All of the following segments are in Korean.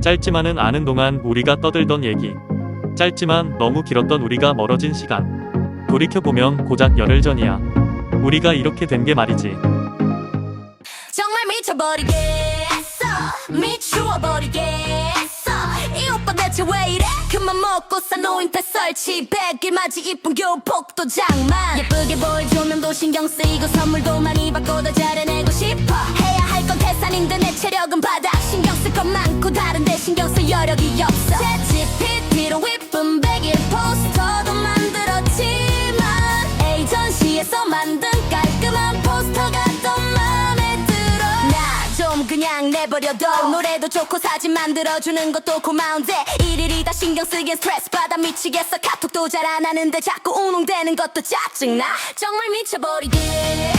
짧지만은 않은 동안 우리가 떠들던 얘기. 짧지만 너무 길었던 우리가 멀어진 시간. 돌이켜보면 고작 열흘 전이야. 우리가 이렇게 된 게 말이지. 정말 미쳐버리겠어 미추어버리겠어 이 오빠 대체 왜 이래 그만 먹고 사놓인 뱃설치 백일 맞이 이쁜 교복도 장만 예쁘게 보일 조명도 신경 쓰이고 선물도 많이 받고 신경 쓸 여력이 없어. 챗GPT로 이쁜 백일 포스터도 만들었지만 에이전시에서 만든 깔끔한 포스터가 더 맘에 들어. 나 좀 그냥 내버려둬. 노래도 좋고 사진 만들어주는 것도 고마운데 일일이 다 신경 쓰기엔 스트레스 받아 미치겠어. 카톡도 잘 안 하는데 자꾸 우웅대는 것도 짜증나. 정말 미쳐버리겠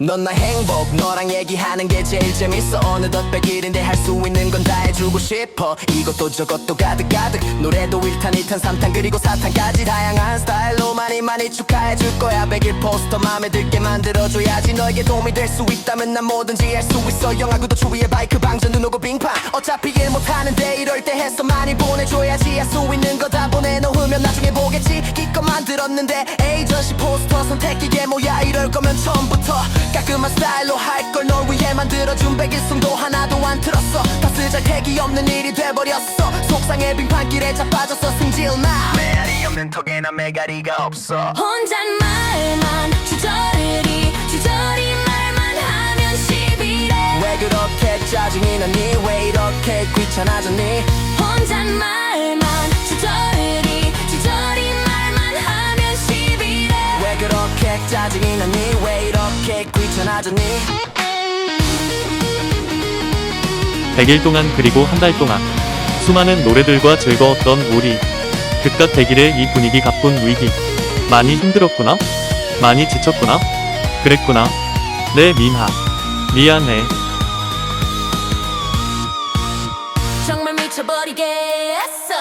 넌 나 행복 너랑 얘기하는 게 제일 재밌어. 어느덧 백일인데 할 수 있는 건 다 해주고 싶어. 이것도 저것도 가득가득. 노래도 1탄 2탄 3탄 그리고 4탄까지 다양한 스타일로 많이 많이 축하해줄 거야. 백일 포스터 마음에 들게 만들어줘야지 너에게 도움이 될 수 있다면 난 뭐든지 할 수 있어. 영화구도 추위에 바이크 방전 눈 오고 빙판. 어차피 일 못하는데 이럴 때 해서 많이 보내줘야지 할 수 있는 거 다 보내놓으면 나중에 보겠지. 기껏 만들었는데 에이전시 포스터 선택기계 뭐야? 이럴 거면 처음부터 깔끔한 스타일로 할 걸 널 위해 만들어준 백일송도 하나도 안 틀었어. 다 쓰잘데기 없는 일이 돼버렸어. 속상해 빙판길에 자빠졌어 승질나. 메아리 없는 턱에 난 메가리가 없어. 혼잣말만 주저리 주저리 말만 하면 시비래. 왜 그렇게 짜증이 나니? 왜 이렇게 귀찮아졌니? 혼잣말만 주저리 주저리 말만 하면 시비래. 왜 그렇게 짜증이 나니 왜 귀찮아졌니? 100일 동안 그리고 한 달 동안 수많은 노래들과 즐거웠던 우리 그깟 100일의 이 분위기 가쁜 위기 많이 힘들었구나? 많이 지쳤구나? 그랬구나. 내 민하. 미안해. 정말 미쳐버리겠어